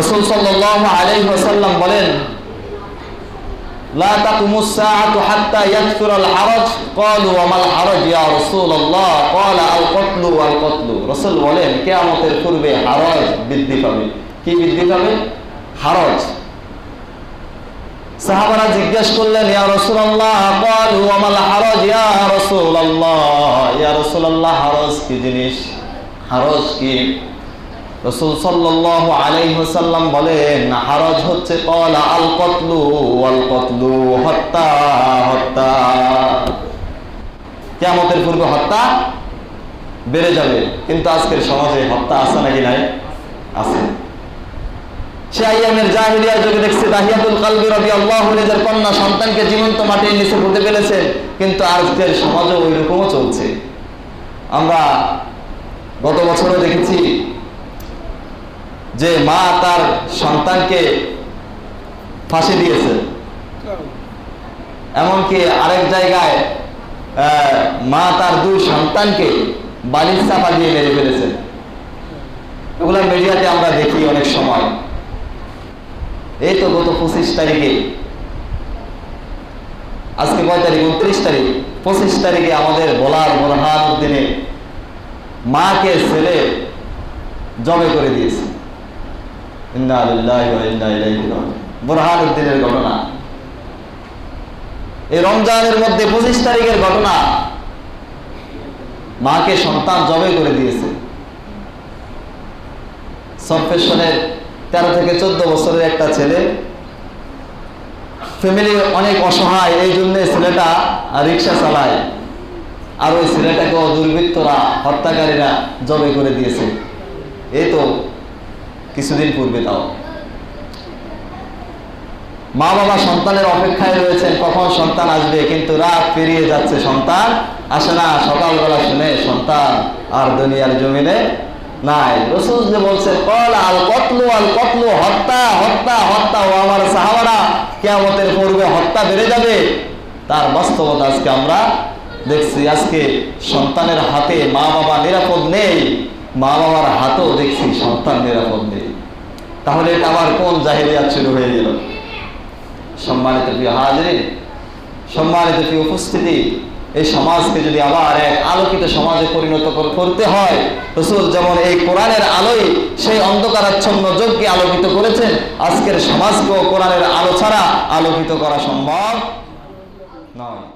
রসুল সাল্লাহ আলাই ওসাল্লাম বলেন, লা তাকুমু ইয়া রাসূলুল্লাহ। ক্বালা, আল কতলু, ওয়াল কতলু। রাসূল জিজ্ঞেস করলেন, ইয়া রাসূলুল্লাহ, ক্বালু ইয়া রাসূলুল্লাহ? ইয়া রাসূলুল্লাহ কি জিনিস? হারজ কি? বলেন হচ্ছে হত্যা কিয়ামতের পূর্বে হত্যা বেড়ে যাবে, কিন্তু আজকের সমাজে হত্যা আছে নাকি নাই? আছে। সে আইয়ামের দেখছে কন্যা সন্তানকে জীবন্ত মাটির নিচে পুঁতে ফেলেছে, কিন্তু আজকের সমাজে ওই রকমও চলছে। আমরা গত বছরও দেখেছি যে মা তার সন্তানকে ফাঁসি দিয়েছে। এমনকি আরেক জায়গায় মা তার দুই সন্তানকে বালির চাপা দিয়ে মেরে ফেলেছে। এগুলো মিডিয়াতে আমরা দেখি অনেক সময়। এই তো গত পঁচিশ তারিখে। আজকে কয় তারিখ? উনত্রিশ তারিখ। পঁচিশ তারিখে আমাদের বলার বোরহান উদ্দিনে মাকে ছেলে জবে করে দিয়েছে। বোরহান ঘটনা। এই রমজানের মধ্যে পঁচিশ তারিখের ঘটনা। মাকে সন্তান জবে করে দিয়েছে। তেরো থেকে চোদ্দ বছরের একটা ছেলে। ফ্যামিলি অনেক অসহায়, এই জন্য ছেলেটা রিক্সা চালায়। আর ওই ছেলেটাকেও দুর্বৃত্তরা, হত্যাকারীরা জবে করে দিয়েছে। এই তো কিছুদিন পূর্বে তাও। মা বাবা সন্তানের অপেক্ষায় রয়েছেন, কখন সন্তান আসবে, কিন্তু রাত পেরিয়ে যাচ্ছে, সন্তান আসে না। সকালবেলা শুনে সন্তান আর দুনিয়ার জমিনে নাই। রসুল যে বলছেন, কল আল কতলু আল কতলু, হত্যা হত্যা হত্যা, ও আমার সাহাবারা, কেয়ামতের পূর্বে হত্যা বেড়ে যাবে। তার বাস্তবতা আজকে আমরা দেখছি। আজকে সন্তানের হাতে মা বাবা নিরাপদ নেই। মা বাবার হাতেও দেখছি সন্তান নিরাপদ নেই। তাহলে এটা আবার কোন জাহিলিয়া শুরু হয়ে গেল? সম্মানিত প্রিয় হাজরিন, সম্মানিত প্রিয় উপস্থিতি, এই সমাজকে যদি আবার এক আলোকিত সমাজে পরিণত কর- করতে হয়, রসুল যেমন এই কোরআনের আলোয় সেই অন্ধকারাচ্ছন্ন যজ্ঞে আলোকিত করেছেন, আজকের সমাজকেও কোরআনের আলো ছাড়া আলোকিত করা সম্ভব নয়।